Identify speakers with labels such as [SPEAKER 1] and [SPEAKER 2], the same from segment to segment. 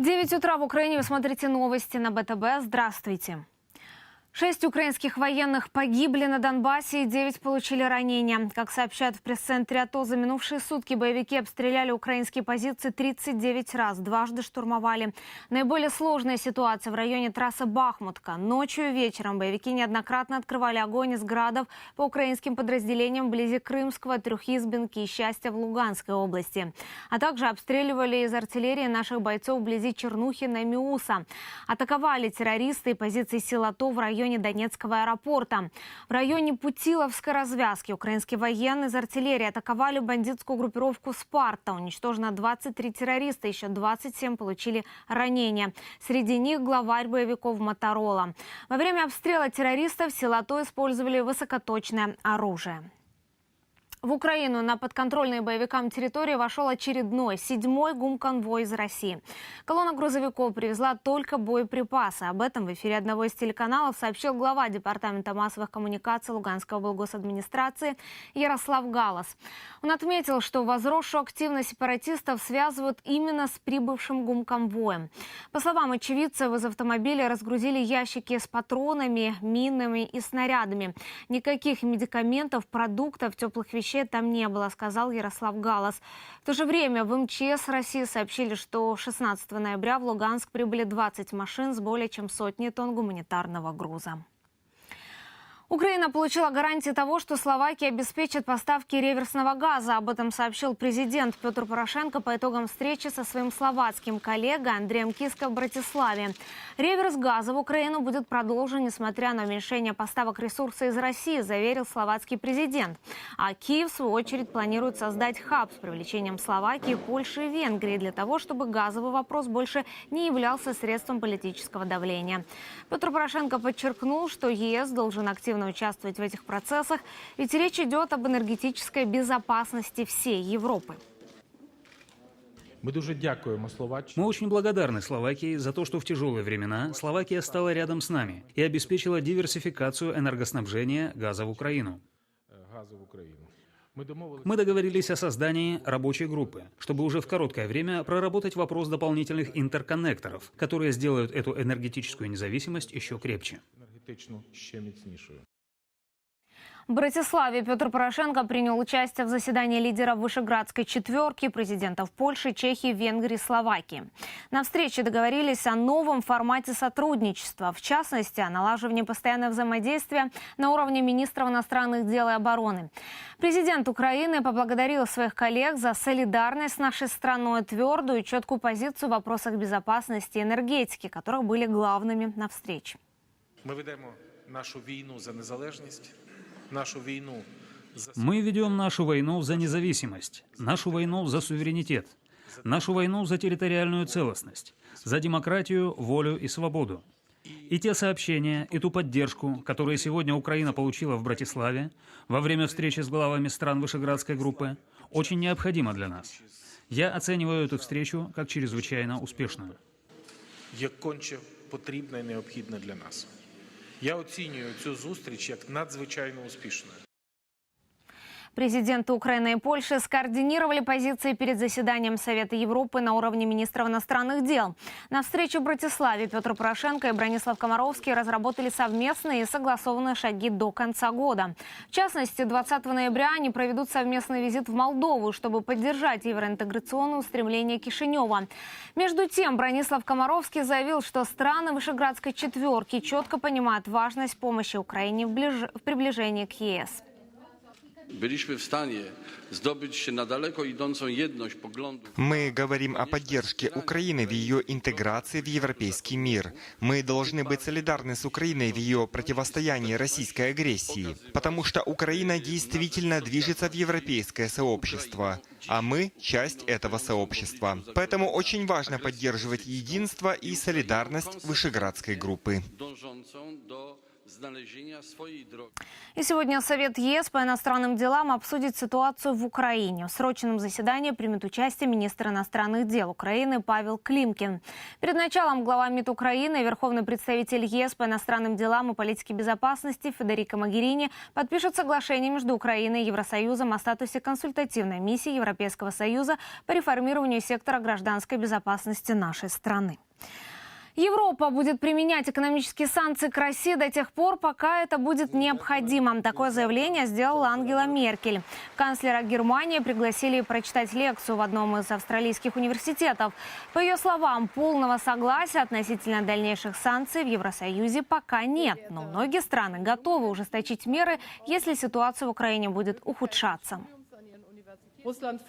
[SPEAKER 1] 9 утра в Украине. Вы смотрите новости на БТБ. Здравствуйте. Шесть украинских военных погибли на Донбассе и девять получили ранения. Как сообщают в пресс-центре АТО, за минувшие сутки боевики обстреляли украинские позиции 39 раз, дважды штурмовали. Наиболее сложная ситуация в районе трассы Бахмутка. Ночью и вечером боевики неоднократно открывали огонь из градов по украинским подразделениям вблизи Крымского, Трехизбинки и Счастья в Луганской области. А также обстреливали из артиллерии наших бойцов вблизи Чернухина и Миуса. Атаковали террористы и позиции сил АТО в районе Донецкого аэропорта. В районе Путиловской развязки украинские военные из артиллерии атаковали бандитскую группировку «Спарта». Уничтожено 23 террориста, еще 27 получили ранения. Среди них главарь боевиков Моторола. Во время обстрела террористов силы АТО использовали высокоточное оружие. В Украину на подконтрольные боевикам территории вошел очередной, седьмой гум-конвой из России. Колонна грузовиков привезла только боеприпасы. Об этом в эфире одного из телеканалов сообщил глава Департамента массовых коммуникаций Луганской облгосадминистрации Ярослав Галас. Он отметил, что возросшую активность сепаратистов связывают именно с прибывшим гум-конвоем. По словам очевидцев, из автомобиля разгрузили ящики с патронами, минами и снарядами. Никаких медикаментов, продуктов, теплых вещей там не было, сказал Ярослав Галас. В то же время в МЧС России сообщили, что 16 ноября в Луганск прибыли 20 машин с более чем сотней тонн гуманитарного груза. Украина получила гарантии того, что Словакия обеспечит поставки реверсного газа. Об этом сообщил президент Петр Порошенко по итогам встречи со своим словацким коллегой Андреем Киско в Братиславе. Реверс газа в Украину будет продолжен, несмотря на уменьшение поставок ресурса из России, заверил словацкий президент. А Киев, в свою очередь, планирует создать хаб с привлечением Словакии, Польши и Венгрии для того, чтобы газовый вопрос больше не являлся средством политического давления. Петр Порошенко подчеркнул, что ЕС должен активно участвовать в этих процессах, ведь речь идет об энергетической безопасности всей Европы.
[SPEAKER 2] Ми дуже дякуємо Словаччині.
[SPEAKER 3] Мы очень благодарны Словакии за то, что в тяжелые времена Словакия стала рядом с нами и обеспечила диверсификацию энергоснабжения газа в Украину.
[SPEAKER 2] е, газу в Україну. Ми домовилися
[SPEAKER 3] Мы договорились о создании рабочей группы, чтобы уже в короткое время проработать вопрос дополнительных интерконнекторов, которые сделают эту энергетическую независимость еще крепче.
[SPEAKER 2] енергетично ще міцнішою.
[SPEAKER 1] В Братиславе Петр Порошенко принял участие в заседании лидеров Вышеградской четверки, президентов Польши, Чехии, Венгрии, Словакии. На встрече договорились о новом формате сотрудничества, в частности, о налаживании постоянного взаимодействия на уровне министров иностранных дел и обороны. Президент Украины поблагодарил своих коллег за солидарность с нашей страной, твердую и четкую позицию в вопросах безопасности и энергетики, которых были главными на встрече.
[SPEAKER 2] Ми ведемо нашу війну за незалежність, нашу війну за
[SPEAKER 3] Мы ведем нашу войну за независимость, нашу войну за суверенитет, нашу войну за территориальную целостность, за демократию, волю и свободу. И те сообщения, и ту поддержку, которые сегодня Украина получила в Братиславе во время встречи с главами стран Вышеградской группы, очень необходимо для нас. Я оцениваю эту встречу как чрезвычайно успешную.
[SPEAKER 2] є конче потрібна і необхідна для нас. Я оцінюю цю зустріч як надзвичайно успішною.
[SPEAKER 1] Президенты Украины и Польши скоординировали позиции перед заседанием Совета Европы на уровне министров иностранных дел. На встрече в Братиславе Петр Порошенко и Бронислав Комаровский разработали совместные и согласованные шаги до конца года. В частности, 20 ноября они проведут совместный визит в Молдову, чтобы поддержать евроинтеграционные устремления Кишинева. Между тем, Бронислав Комаровский заявил, что страны Вышеградской четверки четко понимают важность помощи Украине в, ближ- в приближении к ЕС.
[SPEAKER 4] Byliśmy w stanie zdobyć się na daleko idącą jedność poglądów.
[SPEAKER 5] Мы говорим о поддержке Украины в ее интеграции в европейский мир. Мы должны быть солидарны с Украиной в ее противостоянии российской агрессии, потому что Украина действительно движется в европейское сообщество, а мы – часть этого сообщества. Поэтому очень важно поддерживать единство и солидарность Вышеградской группы.
[SPEAKER 1] И сегодня Совет ЕС по иностранным делам обсудит ситуацию в Украине. В срочном заседании примет участие министр иностранных дел Украины Павел Климкин. Перед началом глава МИД Украины верховный представитель ЕС по иностранным делам и политике безопасности Федерико Магерини подпишут соглашение между Украиной и Евросоюзом о статусе консультативной миссии Европейского Союза по реформированию сектора гражданской безопасности нашей страны. Европа будет применять экономические санкции к России до тех пор, пока это будет необходимо. Такое заявление сделала Ангела Меркель. Канцлера Германии пригласили прочитать лекцию в одном из австралийских университетов. По ее словам, полного согласия относительно дальнейших санкций в Евросоюзе пока нет. Но многие страны готовы ужесточить меры, если ситуация в Украине будет ухудшаться.
[SPEAKER 6] Russland.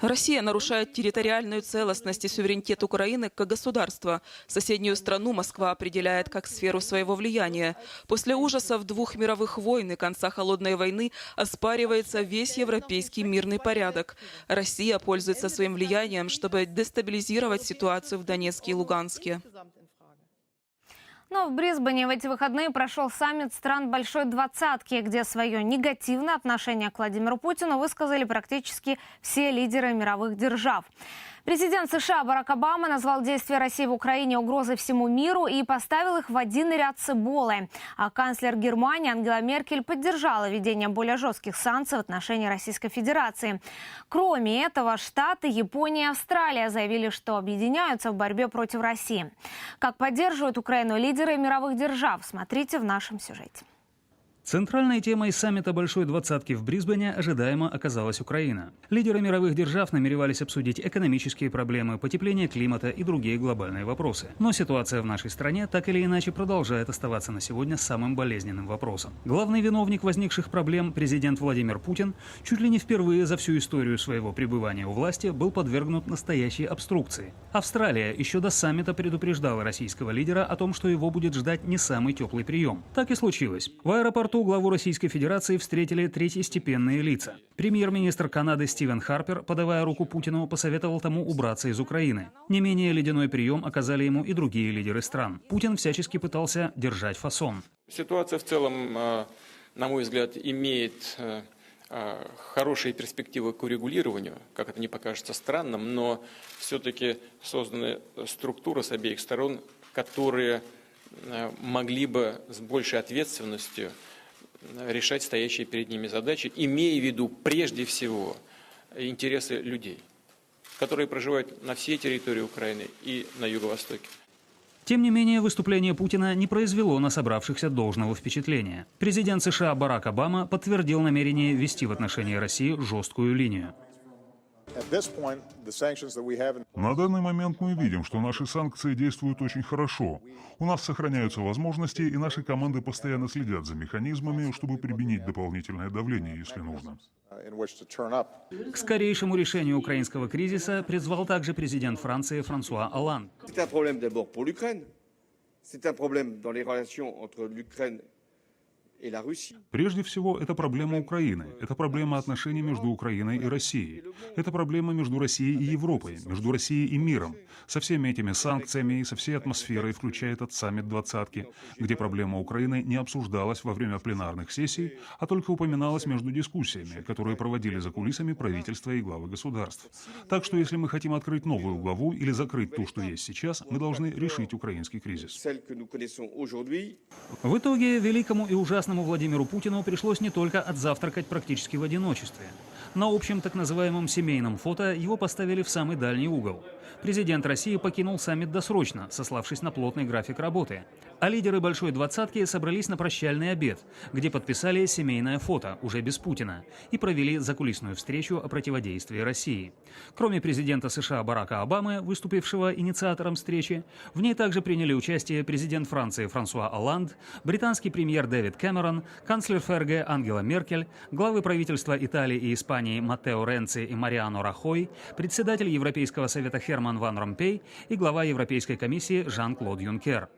[SPEAKER 7] Россия нарушает территориальную целостность и суверенитет Украины как государства. Соседнюю страну Москва определяет как сферу своего влияния. После ужасов двух мировых войн и конца холодной войны оспаривается весь европейский мирный порядок. Россия пользуется своим влиянием, чтобы дестабилизировать ситуацию в Донецке и Луганске.
[SPEAKER 1] Но в Брисбене в эти выходные прошел саммит стран Большой Двадцатки, где свое негативное отношение к Владимиру Путину высказали практически все лидеры мировых держав. Президент США Барак Обама назвал действия России в Украине угрозой всему миру и поставил их в один ряд с Эболой. А канцлер Германии Ангела Меркель поддержала введение более жестких санкций в отношении Российской Федерации. Кроме этого, Штаты, Япония и Австралия заявили, что объединяются в борьбе против России. Как поддерживают Украину лидеры мировых держав, смотрите в нашем сюжете.
[SPEAKER 3] Центральной темой саммита Большой Двадцатки в Брисбене ожидаемо оказалась Украина. Лидеры мировых держав намеревались обсудить экономические проблемы, потепление климата и другие глобальные вопросы. Но ситуация в нашей стране так или иначе продолжает оставаться на сегодня самым болезненным вопросом. Главный виновник возникших проблем, президент Владимир Путин, чуть ли не впервые за всю историю своего пребывания у власти был подвергнут настоящей обструкции. Австралия еще до саммита предупреждала российского лидера о том, что его будет ждать не самый теплый прием. Так и случилось. В аэропорту главу Российской Федерации встретили третьестепенные лица. Премьер-министр Канады Стивен Харпер, подавая руку Путину, посоветовал тому убраться из Украины. Не менее ледяной прием оказали ему и другие лидеры стран. Путин всячески пытался держать фасон.
[SPEAKER 8] Ситуация в целом, э, на мой взгляд, имеет э, э, хорошие перспективы к урегулированию, как это не покажется странным, но все-таки созданы структуры с обеих сторон, которые могли бы с большей ответственностью решать стоящие перед ними задачи, имея в виду прежде всего интересы людей, которые проживают на всей территории Украины и на Юго-Востоке.
[SPEAKER 3] Тем не менее, выступление Путина не произвело на собравшихся должного впечатления. Президент США Барак Обама подтвердил намерение вести в отношении России жесткую линию.
[SPEAKER 9] На данный момент мы видим, что наши санкции действуют очень хорошо. У нас сохраняются возможности, и наши команды постоянно следят за механизмами, чтобы применить дополнительное давление, если нужно.
[SPEAKER 10] uh.
[SPEAKER 3] К скорейшему решению украинского кризиса призвал также президент Франции Франсуа
[SPEAKER 11] dans
[SPEAKER 9] Прежде всего, это проблема Украины. Это проблема отношений между Украиной и Россией. Это проблема между Россией и Европой, между Россией и миром. Со всеми этими санкциями и со всей атмосферой, включая этот саммит двадцатки, где проблема Украины не обсуждалась во время пленарных сессий, а только упоминалась между дискуссиями, которые проводили за кулисами правительства и главы государств. Так что если мы хотим открыть новую главу или закрыть ту, что есть сейчас, мы должны решить украинский кризис.
[SPEAKER 3] В итоге великому и ужасному Владимиру Путину пришлось не только отзавтракать практически в одиночестве. На общем так называемом семейном фото его поставили в самый дальний угол. Президент России покинул саммит досрочно, сославшись на плотный график работы. А лидеры Большой Двадцатки собрались на прощальный обед, где подписали семейное фото, уже без Путина, и провели закулисную встречу о противодействии России. Кроме президента США Барака Обамы, выступившего инициатором встречи, в ней также приняли участие президент Франции Франсуа Олланд, британский премьер Дэвид Кэмерон, канцлер ФРГ Ангела Меркель, главы правительства Италии и Испании Маттео Ренци и Мариано Рахой, председатель Европейского совета Херман Ван Ромпей и глава Европейской комиссии Жан-Клод Юнкер.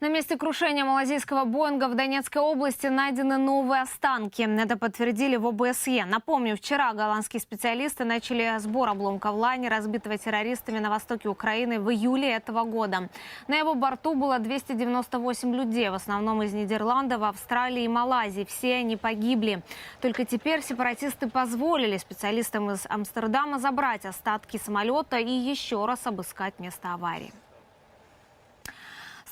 [SPEAKER 1] На месте крушения малазийского Боинга в Донецкой области найдены новые останки. Это подтвердили в ОБСЕ. Напомню, вчера голландские специалисты начали сбор обломков лайнера, разбитого террористами на востоке Украины в июле этого года. На его борту было 298 людей, в основном из Нидерландов, Австралии и Малайзии. Все они погибли. Только теперь сепаратисты позволили специалистам из Амстердама забрать остатки самолета и еще раз обыскать место аварии.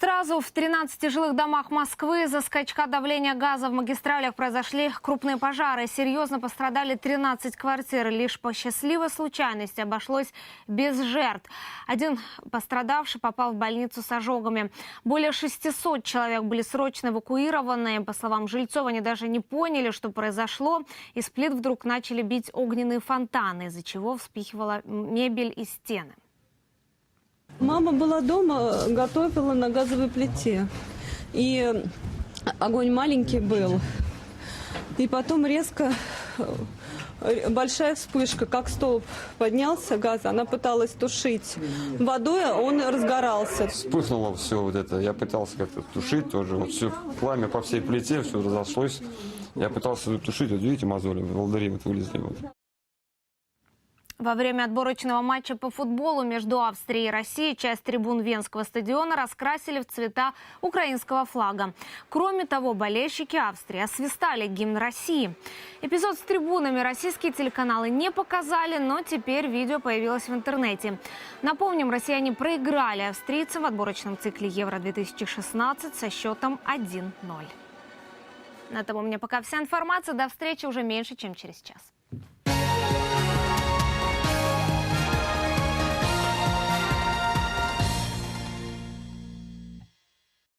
[SPEAKER 1] Сразу в 13 жилых домах Москвы из-за скачка давления газа в магистралях произошли крупные пожары. Серьезно пострадали 13 квартир. Лишь по счастливой случайности обошлось без жертв. Один пострадавший попал в больницу с ожогами. Более 600 человек были срочно эвакуированы. По словам жильцов, они даже не поняли, что произошло. Из плит вдруг начали бить огненные фонтаны, из-за чего вспихивала мебель и стены.
[SPEAKER 12] Мама была дома, готовила на газовой плите. И огонь маленький был. И потом резко большая вспышка, как столб поднялся газ, она пыталась тушить водой, он разгорался.
[SPEAKER 13] Вспыхнуло все вот это. Я пытался как-то тушить тоже. Вот все пламя по всей плите, все разошлось. Я пытался тушить, вот видите, мозоли, волдыри вот вылезли. Вот.
[SPEAKER 1] Во время отборочного матча по футболу между Австрией и Россией часть трибун Венского стадиона раскрасили в цвета украинского флага. Кроме того, болельщики Австрии освистали гимн России. Эпизод с трибунами российские телеканалы не показали, но теперь видео появилось в интернете. Напомним, россияне проиграли австрийцам в отборочном цикле Евро-2016 со счетом 1-0. На этом у меня пока вся информация. До встречи уже меньше, чем через час.